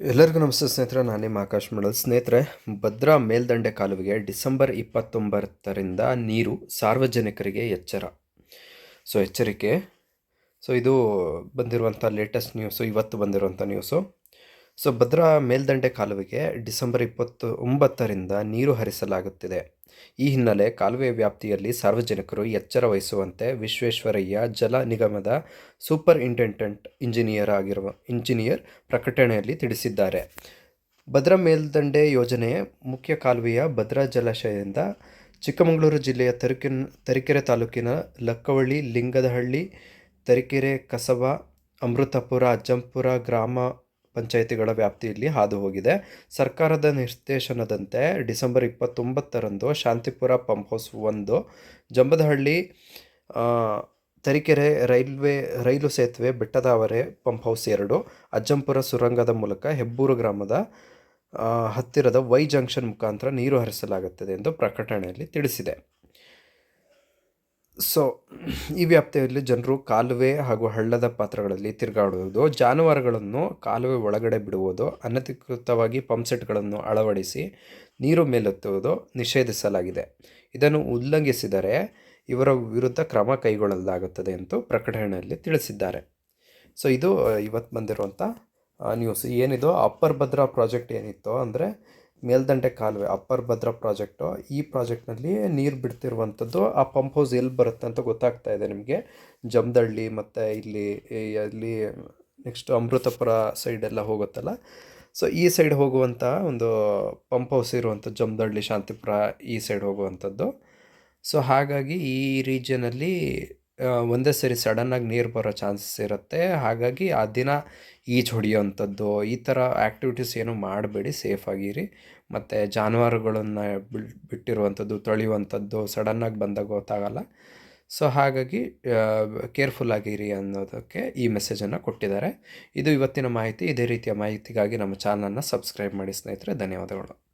ಎಲ್ಲರಿಗೂ ನಮಸ್ತೆ ಸ್ನೇಹಿತರೆ, ನಾನು ನಿಮ್ಮ ಆಕಾಶ್ ಮಾಡಲ್. ಸ್ನೇಹಿತರೆ, ಭದ್ರಾ ಮೇಲ್ದಂಡೆ ಕಾಲುವೆಗೆ ಡಿಸೆಂಬರ್ ಇಪ್ಪತ್ತೊಂಬತ್ತರಿಂದ ನೀರು ಸಾರ್ವಜನಿಕರಿಗೆ ಎಚ್ಚರ. ಸೊ, ಎಚ್ಚರಿಕೆ. ಸೊ, ಇದು ಬಂದಿರುವಂಥ ಲೇಟೆಸ್ಟ್ ನ್ಯೂಸು ಇವತ್ತು ಬಂದಿರುವಂಥ ನ್ಯೂಸು ಸೊ, ಭದ್ರಾ ಮೇಲ್ದಂಡೆ ಕಾಲುವೆಗೆ ಡಿಸೆಂಬರ್ ಇಪ್ಪತ್ತು ಒಂಬತ್ತರಿಂದ ನೀರು ಹರಿಸಲಾಗುತ್ತಿದೆ. ಈ ಹಿನ್ನೆಲೆ ಕಾಲುವೆ ವ್ಯಾಪ್ತಿಯಲ್ಲಿ ಸಾರ್ವಜನಿಕರು ಎಚ್ಚರ ವಹಿಸುವಂತೆ ವಿಶ್ವೇಶ್ವರಯ್ಯ ಜಲ ನಿಗಮದ ಸೂಪರ್ ಇಂಟೆಂಟೆಂಟ್ ಇಂಜಿನಿಯರ್ ಆಗಿರುವ ಇಂಜಿನಿಯರ್ ಪ್ರಕಟಣೆಯಲ್ಲಿ ತಿಳಿಸಿದ್ದಾರೆ. ಭದ್ರಾ ಮೇಲ್ದಂಡೆ ಯೋಜನೆ ಮುಖ್ಯ ಕಾಲುವೆಯ ಭದ್ರಾ ಜಲಾಶಯದಿಂದ ಚಿಕ್ಕಮಗಳೂರು ಜಿಲ್ಲೆಯ ತರೀಕಿನ ತರೀಕೆರೆ ತಾಲೂಕಿನ ಲಕ್ಕವಳ್ಳಿ, ಲಿಂಗದಹಳ್ಳಿ, ತರೀಕೆರೆ, ಕಸಬಾ, ಅಮೃತಪುರ, ಅಜ್ಜಂಪುರ ಗ್ರಾಮ ಪಂಚಾಯಿತಿಗಳ ವ್ಯಾಪ್ತಿಯಲ್ಲಿ ಹಾದು ಹೋಗಿದೆ ಸರ್ಕಾರದ ನಿರ್ದೇಶನದಂತೆ ಡಿಸೆಂಬರ್ ಇಪ್ಪತ್ತೊಂಬತ್ತರಂದು ಶಾಂತಿಪುರ ಪಂಪ್ ಹೌಸ್ ಒಂದು, ಜಂಬದಹಳ್ಳಿ ತರೀಕೆರೆ ರೈಲ್ವೆ, ರೈಲು ಸೇತುವೆ ಬೆಟ್ಟದಾವರೆ ಪಂಪ್ ಹೌಸ್ ಎರಡು, ಅಜ್ಜಂಪುರ ಸುರಂಗದ ಮೂಲಕ ಹೆಬ್ಬೂರು ಗ್ರಾಮದ ಹತ್ತಿರದ ವೈ ಜಂಕ್ಷನ್ ಮುಖಾಂತರ ನೀರು ಹರಿಸಲಾಗುತ್ತದೆ ಎಂದು ಪ್ರಕಟಣೆಯಲ್ಲಿ ತಿಳಿಸಿದೆ. ಸೊ ಈ ವ್ಯಾಪ್ತಿಯಲ್ಲಿ ಜನರು ಕಾಲುವೆ ಹಾಗೂ ಹಳ್ಳದ ಪಾತ್ರಗಳಲ್ಲಿ ತಿರುಗಾಡುವುದು, ಜಾನುವಾರುಗಳನ್ನು ಕಾಲುವೆ ಒಳಗಡೆ ಬಿಡುವುದು, ಅನಧಿಕೃತವಾಗಿ ಪಂಪ್ಸೆಟ್ಗಳನ್ನು ಅಳವಡಿಸಿ ನೀರು ಮೇಲೆತ್ತುವುದು ನಿಷೇಧಿಸಲಾಗಿದೆ. ಇದನ್ನು ಉಲ್ಲಂಘಿಸಿದರೆ ಇವರ ವಿರುದ್ಧ ಕ್ರಮ ಕೈಗೊಳ್ಳಲಾಗುತ್ತದೆ ಎಂದು ಪ್ರಕಟಣೆಯಲ್ಲಿ ತಿಳಿಸಿದ್ದಾರೆ. ಸೊ ಇದು, ಇವತ್ತು ಬಂದಿರುವಂಥ ನ್ಯೂಸ್ ಏನಿದು? ಅಪ್ಪರ್ ಭದ್ರಾ ಪ್ರಾಜೆಕ್ಟ್ ಏನಿತ್ತು ಅಂದರೆ ಮೇಲ್ದಂಡೆ ಕಾಲುವೆ, ಅಪ್ಪರ್ ಭದ್ರಾ ಪ್ರಾಜೆಕ್ಟು, ಈ ಪ್ರಾಜೆಕ್ಟ್ನಲ್ಲಿ ನೀರು ಬಿಡ್ತಿರುವಂಥದ್ದು ಆ ಪಂಪ್ ಹೌಸ್ ಎಲ್ಲಿ ಬರುತ್ತೆ ಅಂತ ಗೊತ್ತಾಗ್ತಾ ಇದೆ ನಿಮಗೆ. ಜಮದಳ್ಳಿ ಮತ್ತು ಇಲ್ಲಿ ಅಲ್ಲಿ ನೆಕ್ಸ್ಟ್ ಅಮೃತಪುರ ಸೈಡೆಲ್ಲ ಹೋಗುತ್ತಲ್ಲ. ಸೊ ಈ ಸೈಡ್ ಹೋಗುವಂಥ ಒಂದು ಪಂಪ್ ಹೌಸ್ ಇರುವಂಥ ಜಮದಳ್ಳಿ, ಶಾಂತಿಪುರ ಈ ಸೈಡ್ ಹೋಗುವಂಥದ್ದು. ಸೊ ಹಾಗಾಗಿ ಈ ರೀಜನಲ್ಲಿ ಒಂದೇ ಸರಿ ಸಡನ್ನಾಗಿ ನೀರು ಬರೋ ಚಾನ್ಸಸ್ ಇರುತ್ತೆ. ಹಾಗಾಗಿ ಆ ದಿನ ಈಜು ಹೊಡಿಯೋವಂಥದ್ದು, ಈ ಥರ ಆ್ಯಕ್ಟಿವಿಟೀಸ್ ಏನು ಮಾಡಬೇಡಿ ಸೇಫಾಗಿರಿ ಮತ್ತು ಜಾನುವಾರುಗಳನ್ನು ಬಿಟ್ಟಿರುವಂಥದ್ದು, ತೊಳೆಯುವಂಥದ್ದು ಸಡನ್ನಾಗಿ ಬಂದಾಗ ಗೊತ್ತಾಗಲ್ಲ. ಸೊ ಹಾಗಾಗಿ ಕೇರ್ಫುಲ್ ಆಗಿರಿ ಅನ್ನೋದಕ್ಕೆ ಈ ಮೆಸೇಜನ್ನು ಕೊಟ್ಟಿದ್ದಾರೆ. ಇದು ಇವತ್ತಿನ ಮಾಹಿತಿ. ಇದೇ ರೀತಿಯ ಮಾಹಿತಿಗಾಗಿ ನಮ್ಮ ಚಾನಲನ್ನು ಸಬ್ಸ್ಕ್ರೈಬ್ ಮಾಡಿ ಸ್ನೇಹಿತರೆ. ಧನ್ಯವಾದಗಳು.